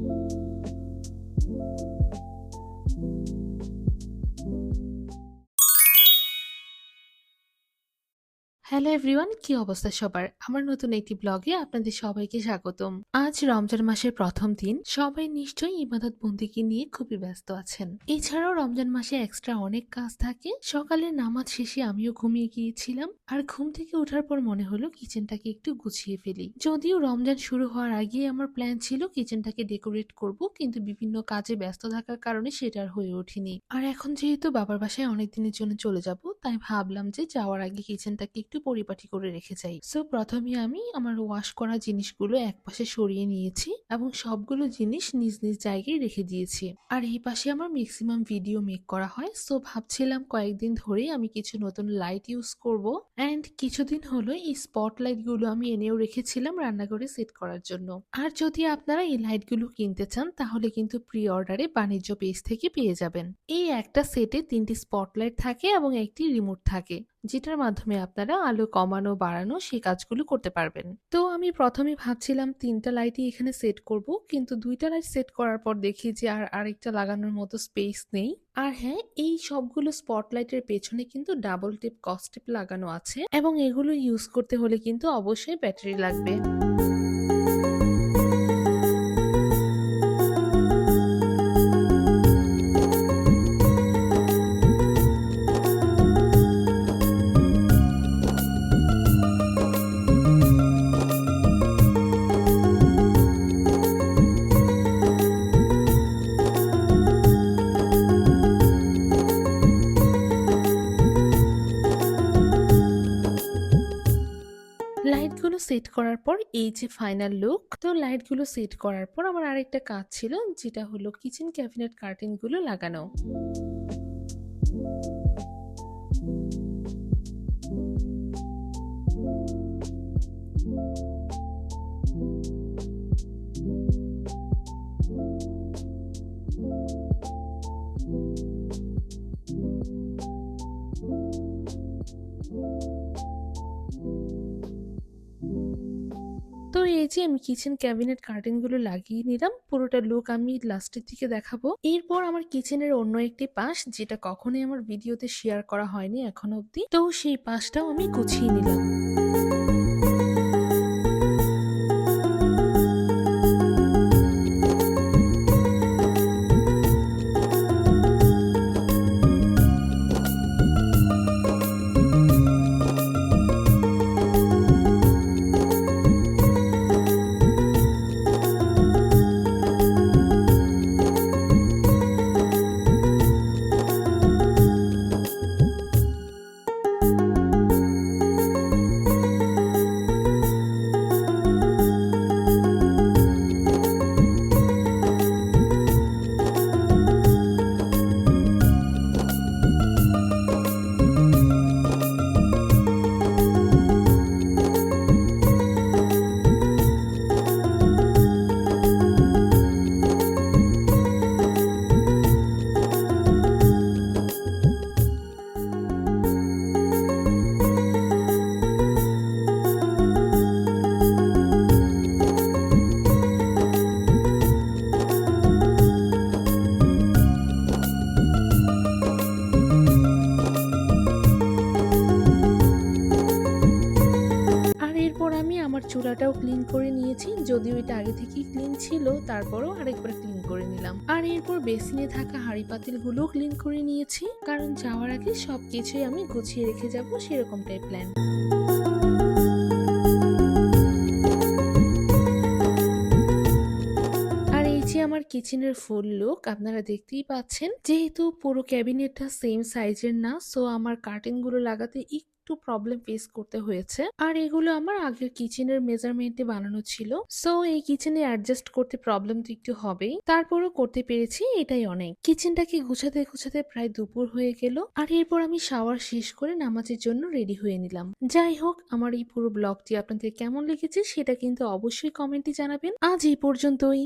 Thank you. Hello everyone কি অবস্থা সবার? আমার নতুন একটি ব্লগে আপনাদের সবাইকে স্বাগতম। আজ রমজান মাসের প্রথম দিন। সবাই নিশ্চয়ই ইবাদত বন্দিকে নিয়ে খুবই ব্যস্ত আছেন। এছাড়াও রমজান মাসে এক্সট্রা অনেক কাজ থাকে। সকালে নামাজ শেষে আমিও ঘুমিয়ে গিয়েছিলাম। আর ঘুম থেকে ওঠার পর মনে হলো কিচেনটাকে একটু গুছিয়ে ফেলি। যদিও রমজান শুরু হওয়ার আগেই আমার প্ল্যান ছিল কিচেনটাকে ডেকোরেট করব, কিন্তু বিভিন্ন কাজে ব্যস্ত থাকার কারণে সেটা আর হয়ে ওঠেনি। আর এখন যেহেতু বাবার বাসায় অনেক দিনের জন্য চলে যাব তাই ভাবলাম যে যাওয়ার আগে কিচেনটাকে একটু পরিপাটি করে রেখে যাই। সো প্রথমে আমি আমার ওয়াশ করা জিনিসগুলো এক পাশে সরিয়ে নিয়েছি এবং সবগুলো জিনিস নিজ নিজ জায়গায় রেখে দিয়েছি। আর এই পাশে আমার ম্যাক্সিমাম ভিডিও মেক করা হয়। সো ভাবছিলাম কয়েকদিন ধরেই আমি কিছু নতুন লাইট ইউজ করব। অ্যান্ড কিছুদিন হলো এই স্পট লাইটগুলো আমি এনেও রেখেছিলাম রান্নাঘরে সেট করার জন্য। আর যদি আপনারা এই লাইটগুলো কিনতে চান, তাহলে কিন্তু প্রি অর্ডারে বাণিজ্য পেজ থেকে পেয়ে যাবেন। এই একটা সেটে তিনটি স্পটলাইট থাকে এবং একটি রিমোট থাকে, যেটার মাধ্যমে আপনারা আলো কমানো, বাড়ানো সেই কাজগুলো করতে পারবেন। তো আমি প্রথমে ভাবছিলাম তিনটা লাইটই এখানে সেট করব, কিন্তু দুইটা লাইট সেট করার পর দেখি যে আর আরেকটা লাগানোর মতো স্পেস নেই। আর হ্যাঁ এই সবগুলো স্পটলাইটের পেছনে কিন্তু ডাবল টেপ কস্টেপ লাগানো আছে এবং এগুলো ইউজ করতে হলে কিন্তু অবশ্যই ব্যাটারি লাগবে। লাইটগুলো সেট করার পর, এই যে ফাইনাল লুক তো লাইটগুলো সেট করার পর আমার আরেকটা কাজ ছিল, যেটা হলো কিচেন ক্যাবিনেট কার্টেনগুলো লাগানো। তো এই যে আমি কিচেন ক্যাবিনেট কার্টেনগুলো লাগিয়ে নিলাম, পুরোটা লুক আমি লাস্টের দিকে দেখাবো। এরপর আমার কিচেনের অন্য একটি পাশ, যেটা কখনোই আমার ভিডিওতে শেয়ার করা হয়নি এখনও অব্দি তো সেই পাশটাও আমি গুছিয়ে নিলাম। চুলাটাও ক্লিন করে নিয়েছি। যদিও এটা আগে থেকেই ক্লিন ছিল, তারপরও আরেকবার ক্লিন করে নিলাম। আর এরপর বেসিনে থাকা হাঁড়ি পাতিলগুলোও ক্লিন করে নিয়েছি। কারণ যাওয়ার আগে সবকিছুই আমি গুছিয়ে রেখে যাব সেরকমটাই প্ল্যান আমার কিচেনের ফুল লুক আপনারা দেখতেই পাচ্ছেন। যেহেতু পুরো ক্যাবিনেটটা সেম সাইজের না সো আমার কার্টেনগুলো লাগাতে একটু প্রবলেম ফেস করতে হয়েছে। আর এগুলো আমার আগের কিচেনের মেজারমেন্টে বানানো ছিল। সো এই কিচেনে অ্যাডজাস্ট করতে প্রবলেম তো একটু হবেই। তারপরও করতে পেরেছি, এটাই অনেক। কিচেনটাকে গুছাতে গুছাতে প্রায় দুপুর হয়ে গেল। আর এরপর আমি শাওয়ার শেষ করে নামাজের জন্য রেডি হয়ে নিলাম। যাই হোক, আমার এই পুরো ব্লগটি আপনাদের কেমন লেগেছে, সেটা কিন্তু অবশ্যই কমেন্টে জানাবেন। আজ এই পর্যন্তই।